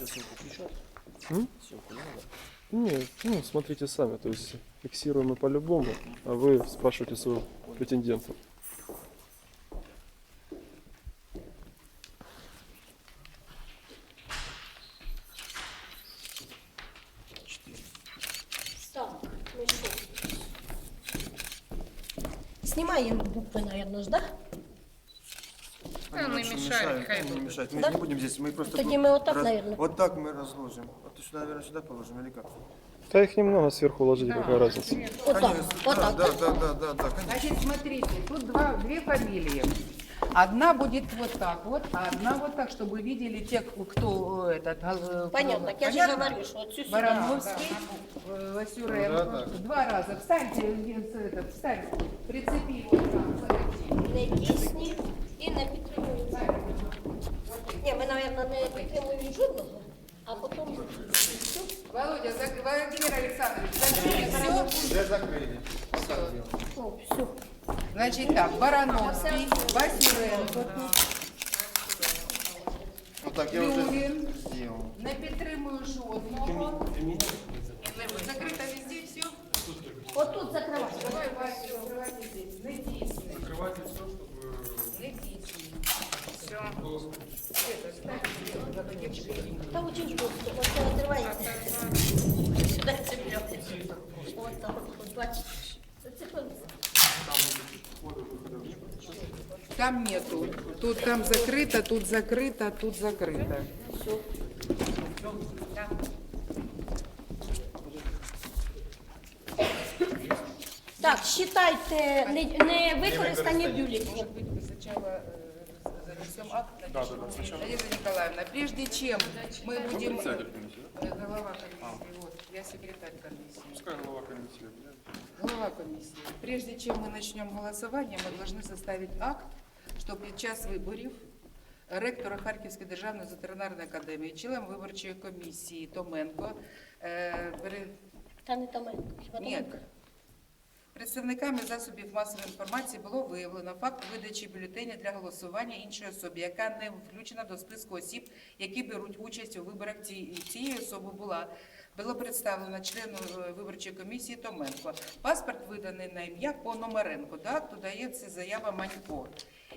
Надо ссылку включать. М? Ссылку не надо. Нет, ну, смотрите сами, то есть фиксируем мы по-любому, а вы спрашиваете своего претендента. Так, ну що? Знімаємо букви, наверное, да? Да, не Очень мешает, хай не будет. мешает. Мы Да? не будем здесь, мы просто... Тоді ми отак, раз- наверное. Вот так мы разложим. Вот ты сюда, наверное, сюда положим или как? Да их немного сверху уложить, какая разница. Отак, Конечно, отак. Да, да, да, да, да, конечно. Значит, смотрите, тут два, две фамилии. Одна будет вот так вот, а одна вот так, чтобы вы видели те, кто э, этот... э, Понятно, кто- я же Понятно? говорю, що оцю сюди. Барановский, э, Васюренко. Да, да. Два раза. Встаньте, этот, встань. Прицепи Значит так, Барановский, Васюренко, Вот так я уже Лювин. сделал. Не підтримую жодного. Закрито везде все. Отут закривати. Давай, Вася, открывайте здесь. Не тисни. Открывайте все, чтобы... Не тисни. Все. Это, ставь сверху, зато девочка не Та очень жорстко, ось це відривається. Сюди цепляється. От так, от бачите. Зацепилися. Там нету. Тут там закрыто, тут закрыто, тут закрыто. Так, считайте не, не використані бюлетні. Сначала э, занесем акт. Да, Надежда Николаевна, прежде чем мы будем... Э, Голова комиссии, вот, я секретарь комиссии. Пускай голова комиссии. Голова комісії. Прежде чем мы начнем голосование, мы должны составить акт, що під час виборів ректора Харківської державної ветеринарної академії, член виборчої комісії Томенко, е, Та не Томенко, хіба ні, Томенко? представниками засобів масової інформації було виявлено факт видачі бюлетеня для голосування іншої особі, яка не включена до списку осіб, які беруть участь у виборах. Ці- Цієї особи була було представлено члену е, виборчої комісії Томенко. Паспорт виданий на ім'я Пономаренко. До акту дається заява Манько.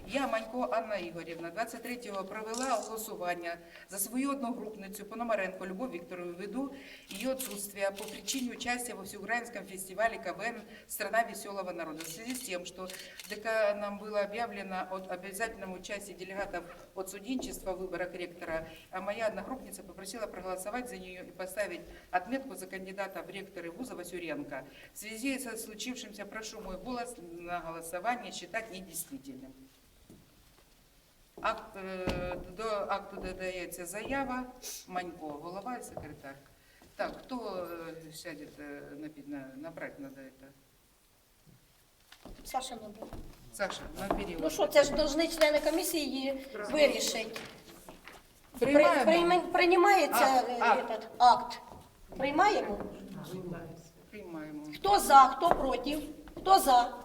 Я, Манько Анна Ігорівна, 23-го провела голосування за свою одногрупницю Пономаренко Любов Вікторовну ввиду ее отсутствия по причине участия во Всеукраинском фестивале КВН «Страна веселого народа». В связи с тем, что ДК нам было объявлено о обязательном участии делегатов от суденчества в выборах ректора, а моя одногруппница попросила проголосовать за нее и поставить отметку за кандидата в ректоры вуза Васюренко. В связи со случившимся прошу мой голос на голосование считать недействительным. Акт, е, до акту додається заява, Манько, голова і секретар. Так, хто е, сяде на, на, набрати надо это? Саша набув. Саша, набери. Ну що, це ж повинні члени комісії її вирішити. При, Приймаємо? прийме- приймається Акт, е, акт. этот акт. Приймаємо? Приймаємо. Хто за, хто проти? Хто за?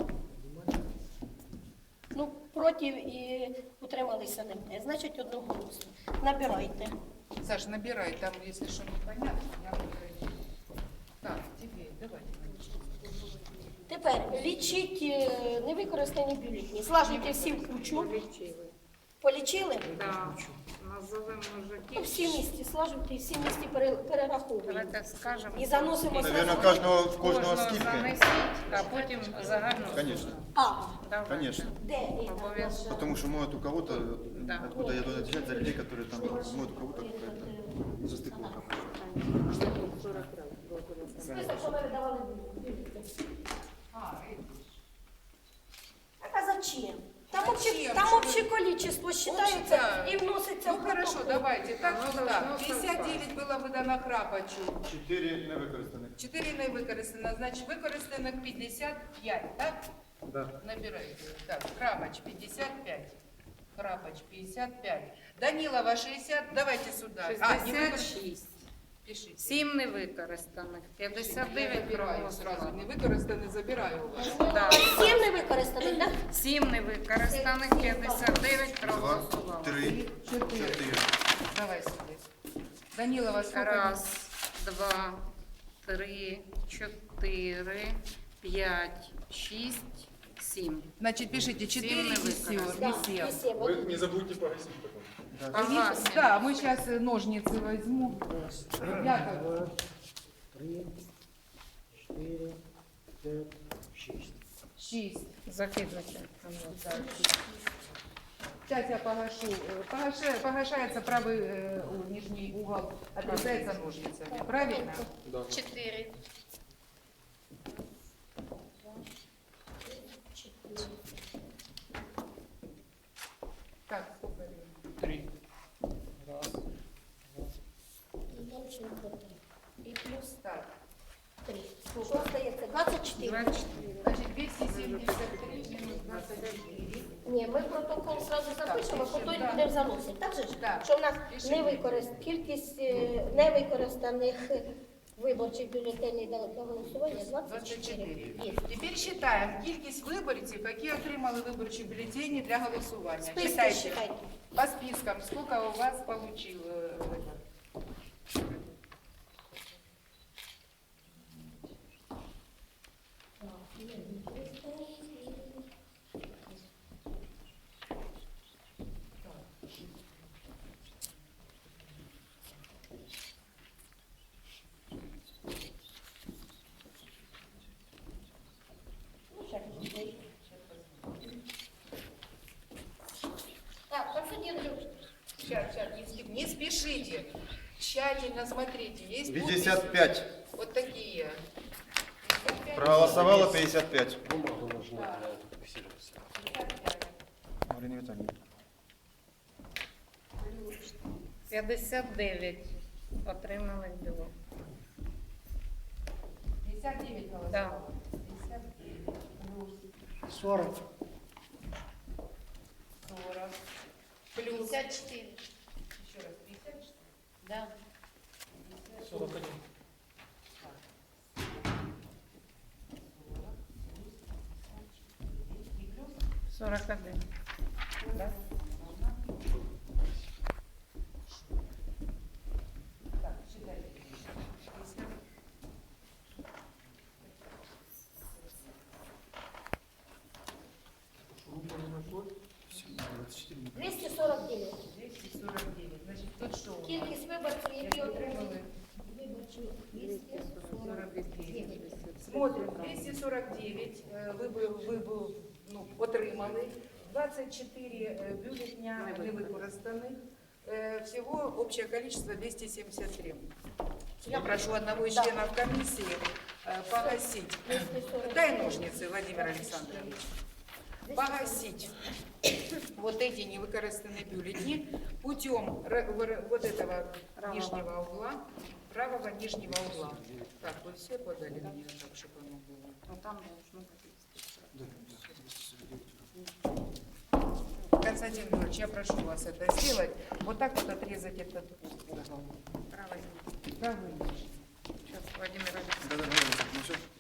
Ну, проти і утрималися немає. Значить, одноголосно. Набирайте. Саш, набирай, там, если что непонятно, я наберу. Так, тебе, давай. Тепер лічіть е, невикористані бюлетні. Слажуйте всі в кучу. Полічили? Да, назовемо вже Ну, всі місті, слажуйте і всі місті пере- перераховуємо. Давайте скажемо. І заносимо Наверное, зразу. каждого, кожного Кожного скидка. занесіть, а потім загально. Конечно, А, Давайте. конечно. де? і- Обов'язково. Потому что могут у кого-то, Да. откуда я должен отвечать за людей, которые там, могут у кого-то какая-то застыковка. Список, що ми видавали Давайте. Так, Оно так. 59 было видано Храпачу. Чотири невикористаних. 4 не використано, значить використано 55, так? Да. Набирайте. Так, Храпач 55. Храпач 55. Данилова 60. Давайте сюда. А, не використано. 66. Пишите. 7 невикористаних, Я 59 забираю сразу. проголосували. Не використане, забираю. Да. Сім не використаних, так? 7 невикористаних, 59 Два, проголосували. три, чотири. Давай сюди. Данилова, сколько? Раз, два, три, чотири, п'ять, шість, сім. Значит, пишите 4 Семь и не 7. выконано. Да, Не 7. і сім. Вы их не забудьте погасить потом. Ага, Да, мы сейчас ножницы возьму. Яков, Два, три, четыре, пять, шесть. 6. Закидуйте. Сейчас я погашу. Э, погаша- Погашается правый э, у- нижний угол, отрезается ножницами. Правильно? Да. Чотири. Так, сколько? Три. Раз, І плюс Так. три. Що остається? 24. 24. Значит, 273 минус 24. Ні, ми протокол зразу запишемо, а потім будемо заносити. Так же ж? Так. Що в нас Пишемо. невикорист... кількість е, невикористаних виборчих бюлетенів для для голосування 24. 24. Є. Теперь считаем кількість виборців, які отримали виборчі бюлетені для голосування. Списки Считайте. считайте. По спискам, сколько у вас получил э, Сейчас, сейчас, не, спи- не спешите. Тщательно смотрите. Есть подписи? 55. Вот такие. 55. Проголосовало 55. Бумагу нужно для фиксироваться. 55. Марина Витальевна. 59 отримали біло. 59 голосовало. Да. 59 плюс сорок. 40 плюс 54. еще раз 54. Да. Сорок один. 41. Да? 249 е, вибор, вибор, ну, отримали, 24 е, бюлетня невикористаних, всего общее количество 273. Я прошу одного из членов комиссии э, погасить. 249. Дай ножницы, Владимир Александрович. Погасить вот эти невыкористанные бюллетени путем вот этого нижнего угла, правого нижнего угла. Так, вы все подали мне так, чтобы оно было? Ну там должно бути. Константин Георгиевич, я прошу вас это сделать. Вот так вот отрезать этот угол. Правый нижний. Зараз Владимир Олександрович. Да, да, да, ну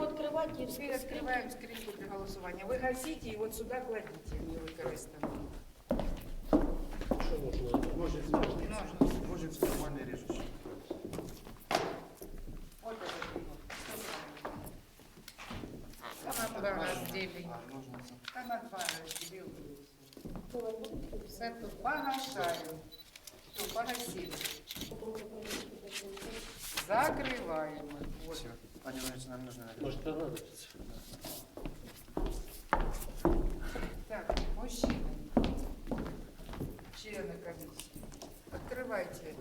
будемо голосування. скриньку відкривати і Теперь всі скриньки. открываем скриньку для голосования. Вы гасите и вот сюда кладите невыкористанные. Что нужно? Ножницы. Ножницы. Ножницы нормальные режущие. Вот это вот. Там два розділі. А, ножницы. Та на два разделил. Все тут погашаю. Все, погасили. Закрываем. их. Вот. они ножницы нам нужны. наверное. Может, понадобится. Так, мужчины, члены комиссии, открывайте